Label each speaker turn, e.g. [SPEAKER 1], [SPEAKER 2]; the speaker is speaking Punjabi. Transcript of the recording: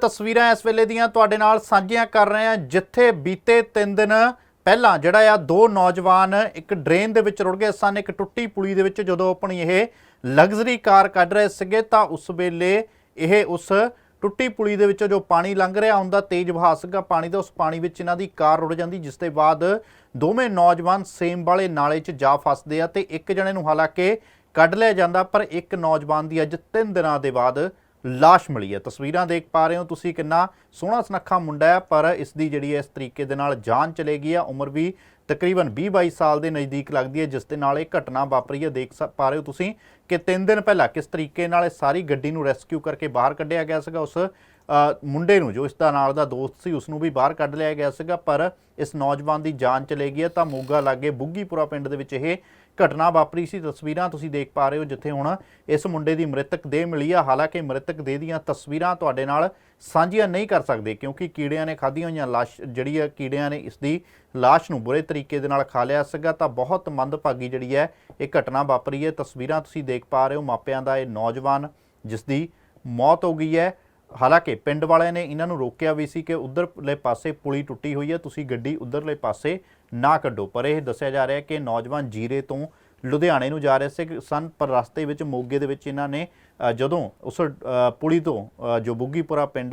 [SPEAKER 1] ਤਸਵੀਰਾਂ ਇਸ ਵੇਲੇ ਦੀਆਂ ਤੁਹਾਡੇ ਨਾਲ ਸਾਂਝੀਆਂ ਕਰ ਰਹੇ ਹਾਂ, ਜਿੱਥੇ ਬੀਤੇ 3 ਦਿਨ ਪਹਿਲਾਂ ਜਿਹੜਾ ਆ, ਦੋ ਨੌਜਵਾਨ ਇੱਕ ਡਰੇਨ ਦੇ ਵਿੱਚ ਰੁੜ ਗਏ ਸਨ, ਇੱਕ ਟੁੱਟੀ ਪੁਲੀ ਦੇ ਵਿੱਚ ਜਦੋਂ ਆਪਣੀ ਇਹ ਲਗਜ਼ਰੀ ਕਾਰ ਕੱਢ ਰਹੇ ਸੀਗੇ, ਤਾਂ ਉਸ ਵੇਲੇ ਇਹ ਉਸ ਟੁੱਟੀ ਪੁਲੀ ਦੇ ਵਿੱਚੋਂ ਜੋ ਪਾਣੀ ਲੰਘ ਰਿਹਾ ਹੁੰਦਾ ਤੇਜ਼ ਵਹਾਅ ਸੀਗਾ। ਪਾਣੀ ਦਾ ਉਸ ਪਾਣੀ ਵਿੱਚ ਇਹਨਾਂ ਦੀ ਕਾਰ ਰੁੜ ਜਾਂਦੀ, ਜਿਸ ਦੇ ਬਾਅਦ ਦੋਵੇਂ ਨੌਜਵਾਨ ਸੇਮ ਵਾਲੇ ਨਾਲੇ 'ਚ ਜਾ ਫਸਦੇ ਆ ਤੇ ਇੱਕ ਜਣੇ ਨੂੰ ਹਾਲਾਂਕਿ ਕੱਢ ਲਿਆ ਜਾਂਦਾ, ਪਰ ਇੱਕ ਨੌਜਵਾਨ ਦੀ ਅੱਜ 3 ਦਿਨਾਂ ਦੇ ਬਾਅਦ ਲਾਸ਼ ਮਿਲੀ ਹੈ। ਤਸਵੀਰਾਂ ਦੇਖ ਪਾ ਰਹੇ ਹੋ ਤੁਸੀਂ ਕਿੰਨਾ ਸੋਹਣਾ ਸੁਨੱਖਾ ਮੁੰਡਾ ਹੈ, ਪਰ ਇਸ ਦੀ ਜਿਹੜੀ ਹੈ ਇਸ ਤਰੀਕੇ ਦੇ ਨਾਲ ਜਾਨ ਚਲੇ ਗਈ ਹੈ ਉਮਰ ਵੀ ਤਕਰੀਬਨ 20-22 ਸਾਲ ਦੇ ਨਜ਼ਦੀਕ ਲੱਗਦੀ ਹੈ, ਜਿਸ ਦੇ ਨਾਲ ਇਹ ਘਟਨਾ ਵਾਪਰੀ ਹੈ। ਦੇਖ ਸ- ਪਾ ਰਹੇ ਹੋ ਤੁਸੀਂ ਕਿ 3 ਦਿਨ ਪਹਿਲਾਂ ਕਿਸ ਤਰੀਕੇ ਨਾਲ ਇਹ ਸਾਰੀ ਗੱਡੀ ਨੂੰ ਰੈਸਕਿਊ ਕਰਕੇ ਬਾਹਰ ਕੱਢਿਆ ਗਿਆ ਸੀਗਾ। ਉਸ ਮੁੰਡੇ ਨੂੰ ਜੋ ਇਸ ਦਾ ਨਾਲ ਦਾ ਦੋਸਤ ਸੀ ਉਸ ਨੂੰ ਵੀ ਬਾਹਰ ਕੱਢ ਲਿਆ ਗਿਆ ਸੀਗਾ, ਪਰ ਇਸ ਨੌਜਵਾਨ ਦੀ ਜਾਨ ਚਲੇ ਗਈ ਹੈ। ਤਾਂ ਮੋਗਾ ਲਾਗੇ ਬੁੱਗੀਪੁਰਾ ਪਿੰਡ ਦੇ ਵਿੱਚ ਇਹ ਘਟਨਾ ਵਾਪਰੀ ਸੀ। ਤਸਵੀਰਾਂ ਤੁਸੀਂ ਦੇਖ ਪਾ ਰਹੇ ਹੋ, ਜਿੱਥੇ ਹੁਣ ਇਸ ਮੁੰਡੇ ਦੀ ਮ੍ਰਿਤਕ ਦੇਹ ਮਿਲੀ ਆ। ਹਾਲਾਂਕਿ ਮ੍ਰਿਤਕ ਦੇਹ ਦੀਆਂ ਤਸਵੀਰਾਂ ਤੁਹਾਡੇ ਨਾਲ ਸਾਂਝੀਆਂ ਨਹੀਂ ਕਰ ਸਕਦੇ, ਕਿਉਂਕਿ ਕੀੜਿਆਂ ਨੇ ਖਾਧੀਆਂ ਹੋਈਆਂ ਲਾਸ਼, ਜਿਹੜੀ ਹੈ, ਕੀੜਿਆਂ ਨੇ ਇਸ ਦੀ ਲਾਸ਼ ਨੂੰ ਬੁਰੇ ਤਰੀਕੇ ਦੇ ਨਾਲ ਖਾ ਲਿਆ ਸੀਗਾ। ਤਾਂ ਬਹੁਤ ਮੰਦਭਾਗੀ ਜਿਹੜੀ ਹੈ, ਇਹ ਘਟਨਾ ਵਾਪਰੀ ਹੈ। ਤਸਵੀਰਾਂ ਤੁਸੀਂ ਦੇਖ ਪਾ ਰਹੇ ਹੋ, ਮਾਪਿਆਂ ਦਾ ਇਹ ਨੌਜਵਾਨ, ਜਿਸ ਦੀ ਮੌਤ ਹੋ ਗਈ ਹੈ। ਹਾਲਾਂਕਿ ਪਿੰਡ ਵਾਲਿਆਂ ਨੇ ਇਹਨਾਂ ਨੂੰ ਰੋਕਿਆ ਵੀ ਸੀ ਕਿ ਉਧਰਲੇ ਪਾਸੇ ਪੁਲੀ ਟੁੱਟੀ ਹੋਈ ਹੈ, ਤੁਸੀਂ ਗੱਡੀ ਉਧਰਲੇ ਪਾਸੇ ਨਾ ਕੱਢੋ। ਪਰ ਇਹ ਦੱਸਿਆ ਜਾ ਰਿਹਾ ਹੈ ਕਿ ਨੌਜਵਾਨ ਜੀਰੇ ਤੋਂ ਲੁਧਿਆਣੇ ਨੂੰ ਜਾ ਰਹੇ ਸੀ ਸਨ, ਪਰ ਰਸਤੇ ਵਿੱਚ ਮੋਗੇ ਦੇ ਵਿੱਚ ਇਹਨਾਂ ਨੇ ਜਦੋਂ ਉਸ ਪੁਲੀ ਤੋਂ ਜੋ ਬੁੱਗੀਪੁਰਾ ਪਿੰਡ ਹੈ